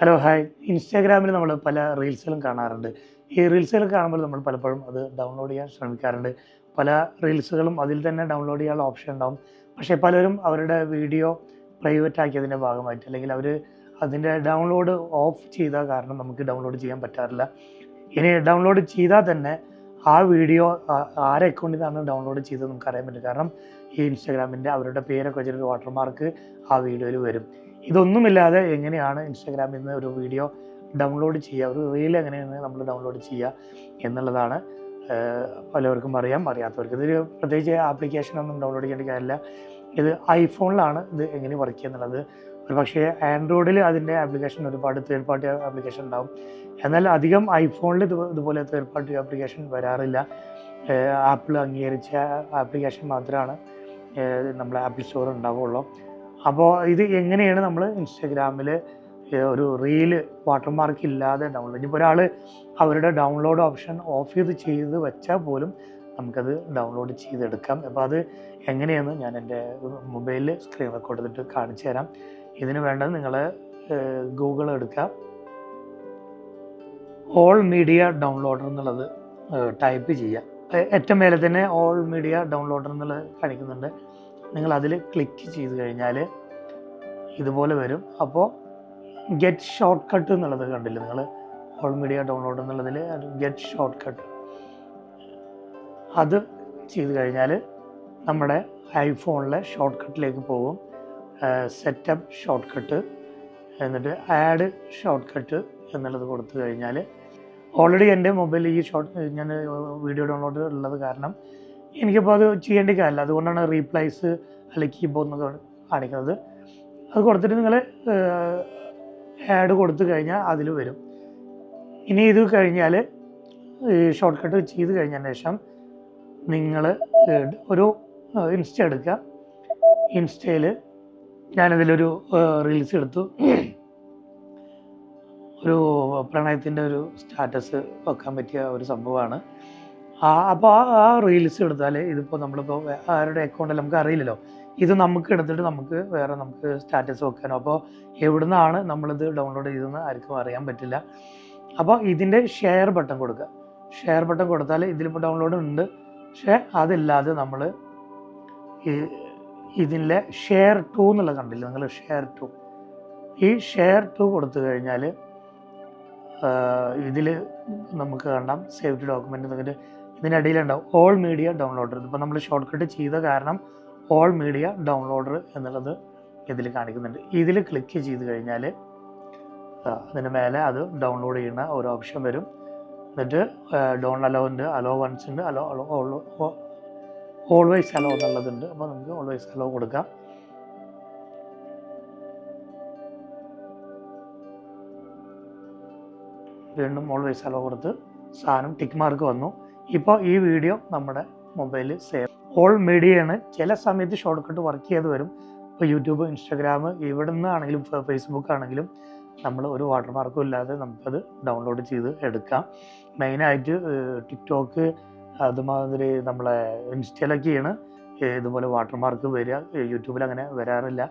Hello hi ഇൻസ്റ്റാഗ്രാമിൽ നമ്മൾ പല റീൽസുകളും കാണാറുണ്ട്. ഈ റീൽസുകൾ കാണുമ്പോൾ നമ്മൾ പലപ്പോഴും അത് ഡൗൺലോഡ് ചെയ്യാൻ ശ്രമിക്കാറുണ്ട്. പല റീൽസുകളും അതിൽ തന്നെ ഡൗൺലോഡ് ചെയ്യാനുള്ള ഓപ്ഷൻ ഉണ്ടാവും. പക്ഷേ പലരും അവരുടെ വീഡിയോ പ്രൈവറ്റ് ആക്കിയതിന്റെ ഭാഗമായിട്ട് അല്ലെങ്കിൽ അവർ അതിന്റെ ഡൗൺലോഡ് ഓഫ് ചെയ്ത കാരണം നമുക്ക് ഡൗൺലോഡ് ചെയ്യാൻ പറ്റാറില്ല. ഇനി ഡൗൺലോഡ് ചെയ്താൽ തന്നെ ആ വീഡിയോ ആരെ അക്കൗണ്ടിൽ നിന്നാണ് ഡൗൺലോഡ് ചെയ്തത് നമുക്ക് അറിയാൻ പറ്റും. കാരണം ഈ ഇൻസ്റ്റാഗ്രാമിന്റെ അവരുടെ പേരൊക്കെ വെച്ചിട്ട് വാട്ടർമാർക്ക് ആ വീഡിയോയിൽ വരും. ഇതൊന്നുമില്ലാതെ എങ്ങനെയാണ് ഇൻസ്റ്റാഗ്രാമിൽ നിന്ന് ഒരു വീഡിയോ ഡൗൺലോഡ് ചെയ്യുക? ഒരു റീൽ എങ്ങനെയാണ് നമ്മൾ ഡൗൺലോഡ് ചെയ്യുക എന്നുള്ളതാണ് പലവർക്കും അറിയാം. അറിയാത്തവർക്ക് ഇതൊരു പ്രത്യേകിച്ച് ആപ്ലിക്കേഷൻ ഒന്നും ഡൗൺലോഡ് ചെയ്യേണ്ട കാര്യമില്ല. ഇത് ഐഫോണിലാണ് ഇത് എങ്ങനെ വർക്ക് ചെയ്യുക എന്നുള്ളത് ഒരു പക്ഷേ ആൻഡ്രോയിഡിൽ അതിന്റെ ആപ്ലിക്കേഷൻ ഒരുപാട് തേർഡ് പാർട്ടി ആപ്ലിക്കേഷൻ ഉണ്ടാവും. എന്നാൽ അധികം ഐഫോണിൽ ഇത് ഇതുപോലെ തേർഡ് പാർട്ടി ആപ്ലിക്കേഷൻ വരാറില്ല. ആപ്പിൾ അംഗീകരിച്ച ആപ്ലിക്കേഷൻ മാത്രമാണ് നമ്മളെ ആപ്പിൾ സ്റ്റോർ ഉണ്ടാവുള്ളൂ. അപ്പോൾ ഇത് എങ്ങനെയാണ് നമ്മൾ ഇൻസ്റ്റഗ്രാമിൽ ഒരു റീൽ വാട്ടർമാർക്ക് ഇല്ലാതെ ഡൗൺലോഡ് ഇപ്പോൾ ഒരാൾ അവരുടെ ഡൗൺലോഡ് ഓപ്ഷൻ ഓഫ് ചെയ്ത് ചെയ്ത് വെച്ചാൽ പോലും നമുക്കത് ഡൗൺലോഡ് ചെയ്തെടുക്കാം. അപ്പോൾ അത് എങ്ങനെയെന്ന് ഞാൻ എന്റെ മൊബൈലിൽ സ്ക്രീൻ റെക്കോർഡ് ചെയ്തിട്ട് കാണിച്ചു തരാം ഇതിന് വേണ്ടത് നിങ്ങൾ ഗൂഗിൾ എടുക്കുക ഓൾ മീഡിയ ഡൗൺലോഡർ എന്നുള്ളത് ടൈപ്പ് ചെയ്യുക. ഏറ്റവും മേലെ തന്നെ ഓൾ മീഡിയ ഡൗൺലോഡർ എന്നുള്ളത് കാണിക്കുന്നുണ്ട്. നിങ്ങൾ അതിൽ ക്ലിക്ക് ചെയ്ത് കഴിഞ്ഞാൽ ഇതുപോലെ വരും. അപ്പോൾ ഗെറ്റ് ഷോർട്ട് കട്ട് എന്നുള്ളത് കണ്ടില്ല നിങ്ങൾ ഓൾ മീഡിയ ഡൗൺലോഡ് എന്നുള്ളതിൽ ഗെറ്റ് ഷോർട്ട് കട്ട് അത് ചെയ്ത് കഴിഞ്ഞാൽ നമ്മുടെ ഐഫോണിലെ ഷോർട്ട് കട്ടിലേക്ക് പോകും. സെറ്റപ്പ് ഷോർട്ട് കട്ട് എന്നിട്ട് ആഡ് ഷോർട്ട് കട്ട് എന്നുള്ളത് കൊടുത്തു കഴിഞ്ഞാൽ ഓൾറെഡി എന്റെ മൊബൈലിൽ ഈ ഷോർട്ട് ഞാൻ വീഡിയോ ഡൗൺലോഡ് ഉള്ളത് കാരണം എനിക്കിപ്പോൾ അത് ചെയ്യേണ്ട കാര്യമില്ല. അതുകൊണ്ടാണ് റീപ്ലേസ് അല്ലെങ്കിൽ കീബോർഡ് എന്നൊക്കെ കാണിക്കുന്നത്. അത് കൊടുത്തിട്ട് നിങ്ങൾ ആഡ് കൊടുത്തു കഴിഞ്ഞാൽ അതിൽ വരും. ഇനി ഇത് കഴിഞ്ഞാൽ ഈ ഷോർട്ട് കട്ട് ചെയ്ത് കഴിഞ്ഞതിന് ശേഷം നിങ്ങൾ ഒരു ഇൻസ്റ്റ എടുക്കുക. ഇൻസ്റ്റയിൽ ഞാനതിലൊരു റീൽസ് എടുത്തു. ഒരു പ്രണയത്തിന്റെ ഒരു സ്റ്റാറ്റസ് വെക്കാൻ പറ്റിയ ഒരു സംഭവമാണ്. ആ അപ്പോൾ ആ റീൽസ് എടുത്താൽ ഇതിപ്പോൾ നമ്മളിപ്പോൾ ആരുടെ അക്കൗണ്ടിൽ നമുക്ക് അറിയില്ലല്ലോ. ഇത് നമുക്ക് എടുത്തിട്ട് നമുക്ക് വേറെ നമുക്ക് സ്റ്റാറ്റസ് വെക്കാനോ. അപ്പോൾ എവിടുന്നാണ് നമ്മളിത് ഡൗൺലോഡ് ചെയ്തതെന്ന് ആർക്കും അറിയാൻ പറ്റില്ല. അപ്പോൾ ഇതിന്റെ ഷെയർ ബട്ടൺ കൊടുക്കുക. ഷെയർ ബട്ടൺ കൊടുത്താൽ ഇതിലിപ്പോൾ ഡൗൺലോഡ് ഉണ്ട്. പക്ഷേ അതില്ലാതെ നമ്മൾ ഈ ഇതിലെ ഷെയർ ടു എന്നുള്ള കണ്ടില്ല? നിങ്ങൾ ഷെയർ ടു ഈ ഷെയർ ടു കൊടുത്തു കഴിഞ്ഞാൽ ഇതിൽ നമുക്ക് കാണാം സേവ് ടു ഡോക്യുമെന്റ് എന്നൊക്കെ ഇതിന്റെ അടിയിലുണ്ടാവും. ഓൾ മീഡിയ ഡൗൺലോഡർ ഇപ്പോൾ നമ്മൾ ഷോർട്ട് കട്ട് ചെയ്ത കാരണം ഓൾ മീഡിയ ഡൗൺലോഡർ എന്നുള്ളത് ഇതിൽ കാണിക്കുന്നുണ്ട്. ഇതിൽ ക്ലിക്ക് ചെയ്ത് കഴിഞ്ഞാൽ അതിന് മേലെ അത് ഡൗൺലോഡ് ചെയ്യുന്ന ഒരു ഓപ്ഷൻ വരും. എന്നിട്ട് ഡോൺ അലോ ഉണ്ട്. അലോ വൺസ് ഉണ്ട്. അലോ അലോ ഓൾവേസ് ഹലോ എന്നുള്ളതുണ്ട്. അപ്പോൾ നമുക്ക് ഓൾവേസ് ഹലോ കൊടുക്കാം. വീണ്ടും ഓൾവേസ് ഹലോ കൊടുത്ത് സാധനം ടിക്ക് മാർക്ക് വന്നു. ഇപ്പോൾ ഈ വീഡിയോ നമ്മുടെ മൊബൈലിൽ സേവ് ഓൾ മീഡിയയാണ് ചില സമയത്ത് ഷോർട്ട് കട്ട് വർക്ക് ചെയ്ത് വരും. ഇപ്പോൾ യൂട്യൂബ് ഇൻസ്റ്റാഗ്രാം ഇവിടെ നിന്നാണെങ്കിലും ഫേസ്ബുക്ക് ആണെങ്കിലും നമ്മൾ ഒരു വാട്ടർമാർക്കും ഇല്ലാതെ നമുക്കത് ഡൗൺലോഡ് ചെയ്ത് എടുക്കാം. മെയിനായിട്ട് ടിക്ടോക്ക് അതുമാതിരി നമ്മളെ ഇൻസ്റ്റയിലൊക്കെയാണ് ഇതുപോലെ വാട്ടർമാർക്ക് വരിക. യൂട്യൂബിൽ അങ്ങനെ വരാറില്ല.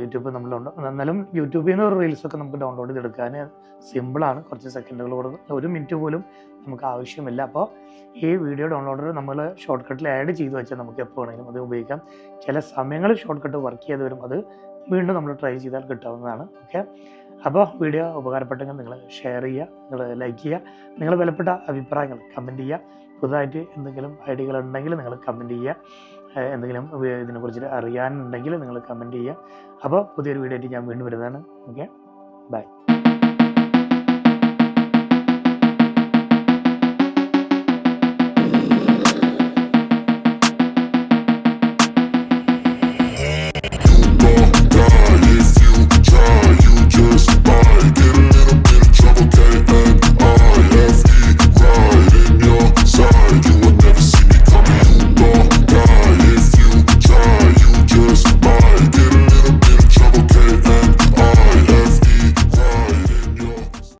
യൂട്യൂബ് നമ്മൾ എന്നാലും യൂട്യൂബിൽ നിന്ന് റീൽസൊക്കെ നമുക്ക് ഡൗൺലോഡ് ചെയ്തെടുക്കാൻ സിമ്പിളാണ് കുറച്ച് സെക്കൻഡുകൾ കൂടെ ഒരു മിനിറ്റ് പോലും നമുക്ക് ആവശ്യമില്ല. അപ്പോൾ ഈ വീഡിയോ ഡൗൺലോഡർ നമ്മൾ ഷോർട്ട് കട്ടിൽ ആഡ് ചെയ്ത് വെച്ചാൽ നമുക്ക് എപ്പോൾ വേണമെങ്കിലും അത് ഉപയോഗിക്കാം. ചില സമയങ്ങളിൽ ഷോർട്ട് കട്ട് വർക്ക് ചെയ്ത് വരും അത് വീണ്ടും നമ്മൾ ട്രൈ ചെയ്താൽ കിട്ടാവുന്നതാണ്. ഓക്കെ അപ്പോൾ വീഡിയോ ഉപകാരപ്പെട്ടെങ്കിൽ നിങ്ങൾ ഷെയർ ചെയ്യുക നിങ്ങൾ ലൈക്ക് ചെയ്യുക നിങ്ങൾ വിലപ്പെട്ട അഭിപ്രായങ്ങൾ കമന്റ് ചെയ്യുക. പുതുതായിട്ട് എന്തെങ്കിലും ഐഡിയകൾ ഉണ്ടെങ്കിൽ നിങ്ങൾ കമന്റ് ചെയ്യുക. എന്തെങ്കിലും ഇതിനെക്കുറിച്ച് അറിയാനുണ്ടെങ്കിൽ നിങ്ങൾ കമന്റ് ചെയ്യുക. അപ്പോൾ പുതിയൊരു വീഡിയോ ആയിട്ട് ഞാൻ വീണ്ടും വരുന്നതാണ്. Okay bye